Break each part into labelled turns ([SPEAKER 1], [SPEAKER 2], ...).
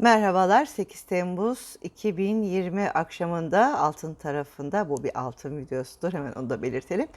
[SPEAKER 1] Merhabalar 8 Temmuz 2020 akşamında altın tarafında bu bir altın videosudur hemen onu da belirtelim.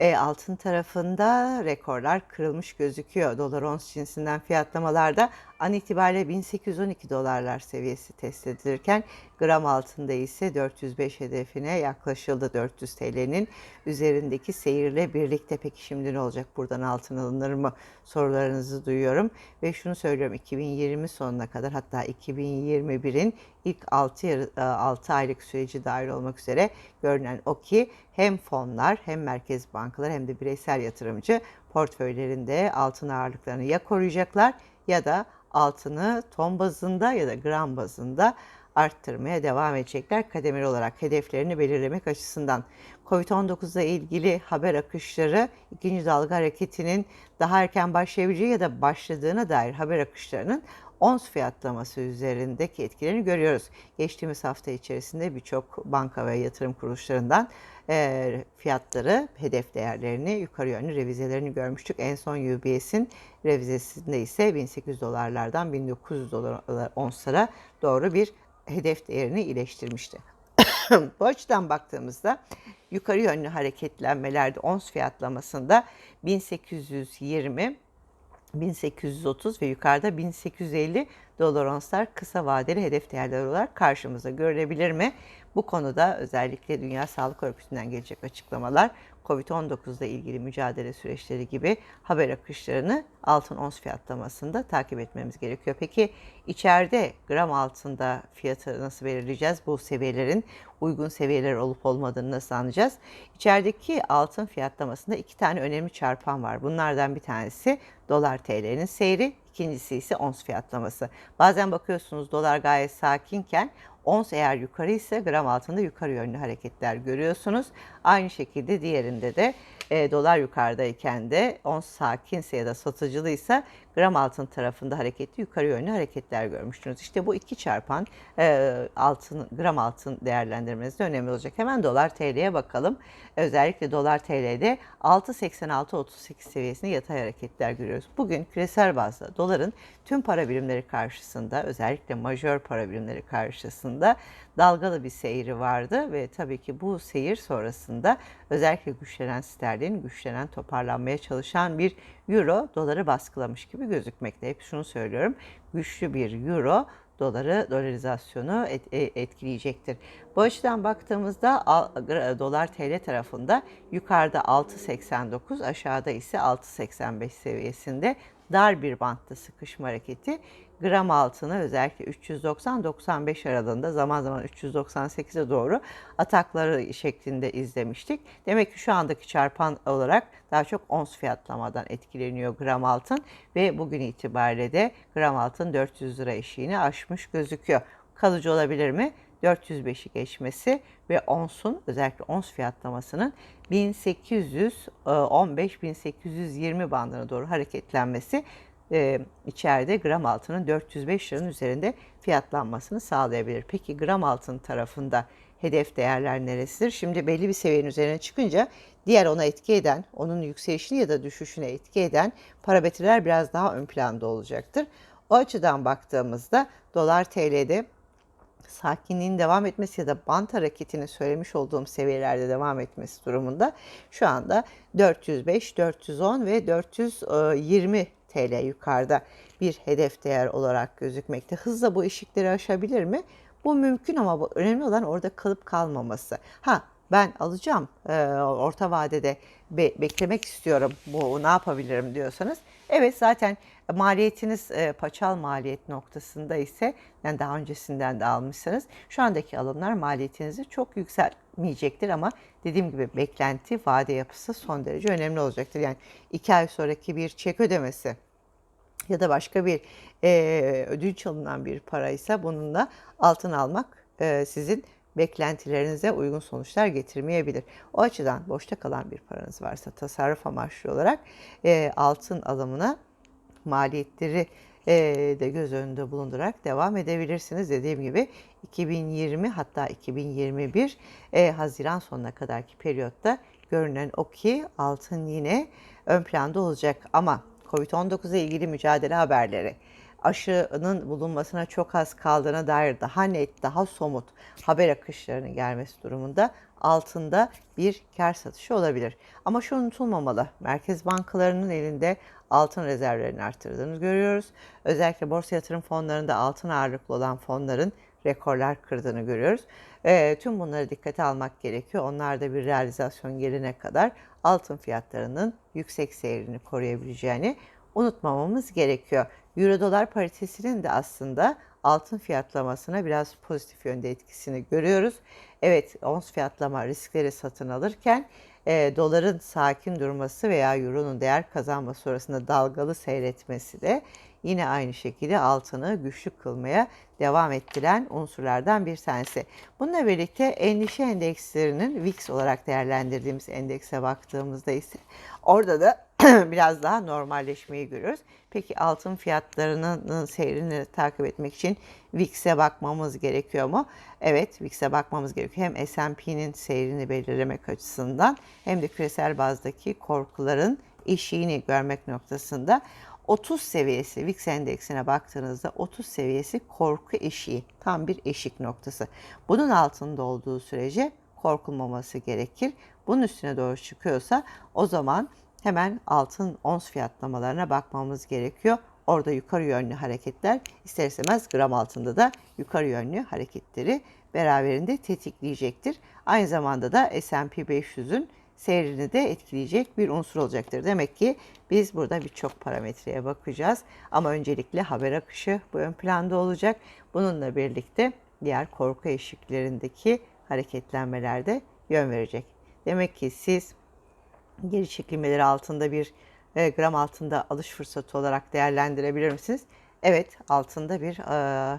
[SPEAKER 1] E, altın tarafında rekorlar kırılmış gözüküyor. Dolar ons cinsinden fiyatlamalarda an itibariyle 1812 dolarlar seviyesi test edilirken gram altında ise 405 hedefine yaklaşıldı 400 TL'nin üzerindeki seyirle birlikte peki şimdi ne olacak? Buradan altın alınır mı? Sorularınızı duyuyorum. Ve şunu söylüyorum 2020 sonuna kadar hatta 2021'in ilk 6, yarı, 6 aylık süreci dahil olmak üzere görünen o ki hem fonlar hem merkez bankalar hem de bireysel yatırımcı portföylerinde altın ağırlıklarını ya koruyacaklar ya da altını ton bazında ya da gram bazında arttırmaya devam edecekler kademeli olarak hedeflerini belirlemek açısından. Covid-19 ile ilgili haber akışları ikinci dalga hareketinin daha erken başlayabileceği ya da başladığına dair haber akışlarının ons fiyatlaması üzerindeki etkilerini görüyoruz. Geçtiğimiz hafta içerisinde birçok banka ve yatırım kuruluşlarından e, fiyatları, hedef değerlerini, yukarı yönlü revizelerini görmüştük. En son UBS'in revizesinde ise 1800 dolarlardan 1900 dolar onslara doğru bir hedef değerini iyileştirmişti. Bu açıdan baktığımızda yukarı yönlü hareketlenmelerde ons fiyatlamasında 1820 1830 ve yukarıda 1850 dolar onslar kısa vadeli hedef değerler olarak karşımıza görülebilir mi? Bu konuda özellikle Dünya Sağlık Örgütü'nden gelecek açıklamalar COVID-19 ile ilgili mücadele süreçleri gibi haber akışlarını altın ons fiyatlamasında takip etmemiz gerekiyor. Peki içeride gram altında fiyatı nasıl belirleyeceğiz? Bu seviyelerin uygun seviyeler olup olmadığını nasıl anlayacağız? İçerideki altın fiyatlamasında iki tane önemli çarpan var. Bunlardan bir tanesi dolar TL'nin seyri, ikincisi ise ons fiyatlaması. Bazen bakıyorsunuz dolar gayet sakinken Ons eğer yukarı ise gram altında yukarı yönlü hareketler görüyorsunuz. Aynı şekilde diğerinde de e, dolar yukarıdayken de ons sakinse ya da satıcılıysa gram altın tarafında hareketli yukarı yönlü hareketler görmüştünüz. İşte bu iki çarpan e, altın gram altın değerlendirmeniz önemli olacak. Hemen dolar TL'ye bakalım. Özellikle dolar TL'de 6.86-38 seviyesinde yatay hareketler görüyoruz. Bugün küresel bazda doların tüm para birimleri karşısında özellikle majör para birimleri karşısında dalgalı bir seyri vardı ve tabii ki bu seyir sonrasında özellikle güçlenen sterlin, güçlenen toparlanmaya çalışan bir euro doları baskılamış gibi gözükmekte. Hep şunu söylüyorum. Güçlü bir euro doları dolarizasyonu et, e, etkileyecektir. Bu açıdan baktığımızda dolar TL tarafında yukarıda 6.89 aşağıda ise 6.85 seviyesinde dar bir bantta sıkışma hareketi gram altını özellikle 390-95 aralığında zaman zaman 398'e doğru atakları şeklinde izlemiştik. Demek ki şu andaki çarpan olarak daha çok ons fiyatlamadan etkileniyor gram altın ve bugün itibariyle de gram altın 400 lira eşiğini aşmış gözüküyor. Kalıcı olabilir mi? 405'i geçmesi ve onsun özellikle ons fiyatlamasının 1815-1820 bandına doğru hareketlenmesi e, içeride gram altının 405 liranın üzerinde fiyatlanmasını sağlayabilir. Peki gram altın tarafında hedef değerler neresidir? Şimdi belli bir seviyenin üzerine çıkınca diğer ona etki eden, onun yükselişini ya da düşüşüne etki eden parametreler biraz daha ön planda olacaktır. O açıdan baktığımızda dolar TL'de sakinliğin devam etmesi ya da bant hareketini söylemiş olduğum seviyelerde devam etmesi durumunda şu anda 405, 410 ve 420 TL yukarıda bir hedef değer olarak gözükmekte. Hızla bu eşikleri aşabilir mi? Bu mümkün ama bu önemli olan orada kalıp kalmaması. Ha ben alacağım e, orta vadede be, beklemek istiyorum bu ne yapabilirim diyorsanız. Evet zaten maliyetiniz e, paçal maliyet noktasında ise yani daha öncesinden de almışsanız şu andaki alımlar maliyetinizi çok yükselmeyecektir ama dediğim gibi beklenti vade yapısı son derece önemli olacaktır. Yani iki ay sonraki bir çek ödemesi ya da başka bir e, ödünç alınan bir paraysa bununla altın almak e, sizin beklentilerinize uygun sonuçlar getirmeyebilir. O açıdan boşta kalan bir paranız varsa tasarruf amaçlı olarak e, altın alımına maliyetleri e, de göz önünde bulundurarak devam edebilirsiniz. Dediğim gibi 2020 hatta 2021 e, Haziran sonuna kadarki periyotta görünen o ki altın yine ön planda olacak ama Covid-19 ile ilgili mücadele haberleri, aşının bulunmasına çok az kaldığına dair daha net, daha somut haber akışlarının gelmesi durumunda altında bir kar satışı olabilir. Ama şu unutulmamalı. Merkez bankalarının elinde altın rezervlerini arttırdığını görüyoruz. Özellikle borsa yatırım fonlarında altın ağırlıklı olan fonların rekorlar kırdığını görüyoruz. E, tüm bunları dikkate almak gerekiyor. Onlarda bir realizasyon gelene kadar altın fiyatlarının yüksek seyrini koruyabileceğini unutmamamız gerekiyor. Euro dolar paritesinin de aslında altın fiyatlamasına biraz pozitif yönde etkisini görüyoruz. Evet ons fiyatlama riskleri satın alırken e, doların sakin durması veya euronun değer kazanması sonrasında dalgalı seyretmesi de yine aynı şekilde altını güçlü kılmaya devam ettiren unsurlardan bir tanesi. Bununla birlikte endişe endekslerinin VIX olarak değerlendirdiğimiz endekse baktığımızda ise orada da biraz daha normalleşmeyi görüyoruz. Peki altın fiyatlarının seyrini takip etmek için VIX'e bakmamız gerekiyor mu? Evet, VIX'e bakmamız gerekiyor. Hem S&P'nin seyrini belirlemek açısından hem de küresel bazdaki korkuların eşiğini görmek noktasında 30 seviyesi VIX endeksine baktığınızda 30 seviyesi korku eşiği, tam bir eşik noktası. Bunun altında olduğu sürece korkulmaması gerekir. Bunun üstüne doğru çıkıyorsa o zaman hemen altın ons fiyatlamalarına bakmamız gerekiyor. Orada yukarı yönlü hareketler ister istemez gram altında da yukarı yönlü hareketleri beraberinde tetikleyecektir. Aynı zamanda da S&P 500'ün seyrini de etkileyecek bir unsur olacaktır. Demek ki biz burada birçok parametreye bakacağız ama öncelikle haber akışı bu ön planda olacak. Bununla birlikte diğer korku eşiklerindeki hareketlenmelerde yön verecek. Demek ki siz geri çekilmeleri altında bir e, gram altında alış fırsatı olarak değerlendirebilir misiniz? Evet, altında bir e,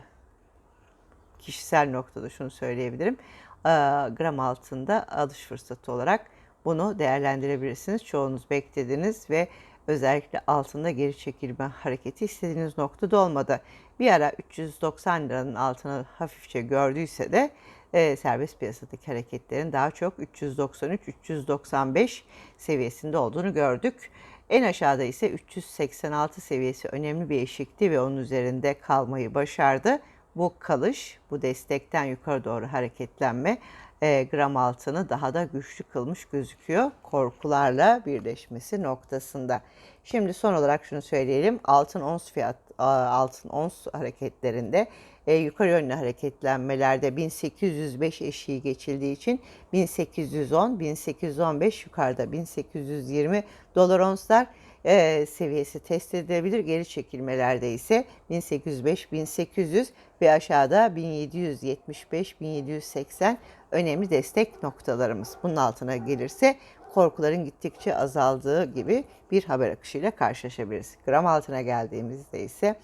[SPEAKER 1] kişisel noktada şunu söyleyebilirim. E, gram altında alış fırsatı olarak bunu değerlendirebilirsiniz. Çoğunuz beklediniz ve özellikle altında geri çekilme hareketi istediğiniz noktada olmadı. Bir ara 390 liranın altını hafifçe gördüyse de e, serbest piyasadaki hareketlerin daha çok 393-395 seviyesinde olduğunu gördük. En aşağıda ise 386 seviyesi önemli bir eşikti ve onun üzerinde kalmayı başardı. Bu kalış, bu destekten yukarı doğru hareketlenme e, gram altını daha da güçlü kılmış gözüküyor korkularla birleşmesi noktasında. Şimdi son olarak şunu söyleyelim. Altın ons fiyat altın ons hareketlerinde e, yukarı yönlü hareketlenmelerde 1805 eşiği geçildiği için 1810, 1815 yukarıda 1820 dolar onslar e, seviyesi test edilebilir. Geri çekilmelerde ise 1805, 1800 ve aşağıda 1775, 1780 önemli destek noktalarımız. Bunun altına gelirse korkuların gittikçe azaldığı gibi bir haber akışıyla karşılaşabiliriz. Gram altına geldiğimizde ise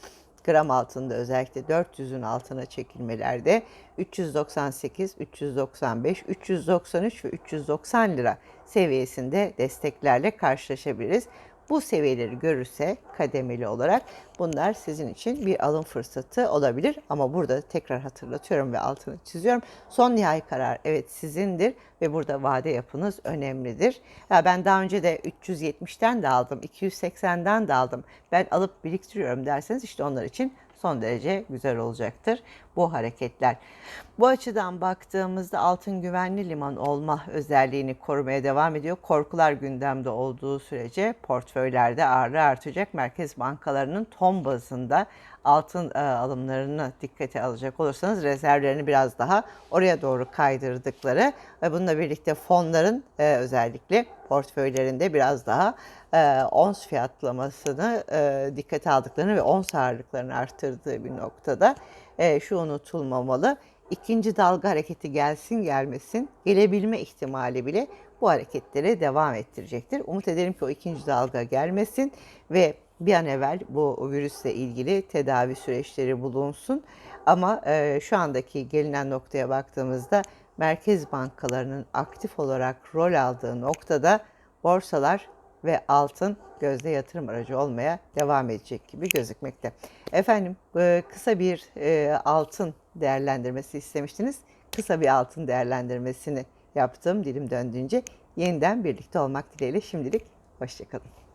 [SPEAKER 1] gram altında özellikle 400'ün altına çekilmelerde 398, 395, 393 ve 390 lira seviyesinde desteklerle karşılaşabiliriz. Bu seviyeleri görürse kademeli olarak bunlar sizin için bir alım fırsatı olabilir. Ama burada tekrar hatırlatıyorum ve altını çiziyorum. Son nihai karar evet sizindir ve burada vade yapınız önemlidir. Ya ben daha önce de 370'ten de aldım, 280'den de aldım. Ben alıp biriktiriyorum derseniz işte onlar için son derece güzel olacaktır bu hareketler. Bu açıdan baktığımızda altın güvenli liman olma özelliğini korumaya devam ediyor. Korkular gündemde olduğu sürece portföylerde ağırlığı artacak. Merkez bankalarının ton bazında altın e, alımlarını dikkate alacak olursanız rezervlerini biraz daha oraya doğru kaydırdıkları ve bununla birlikte fonların e, özellikle portföylerinde biraz daha e, ons fiyatlamasını e, dikkate aldıklarını ve ons ağırlıklarını arttırdığı bir noktada e, şu unutulmamalı. İkinci dalga hareketi gelsin gelmesin gelebilme ihtimali bile bu hareketleri devam ettirecektir. Umut ederim ki o ikinci dalga gelmesin ve bir an evvel bu virüsle ilgili tedavi süreçleri bulunsun. Ama e, şu andaki gelinen noktaya baktığımızda merkez bankalarının aktif olarak rol aldığı noktada borsalar ve altın gözde yatırım aracı olmaya devam edecek gibi gözükmekte. Efendim e, kısa bir e, altın değerlendirmesi istemiştiniz. Kısa bir altın değerlendirmesini yaptım dilim döndüğünce. Yeniden birlikte olmak dileğiyle şimdilik hoşçakalın.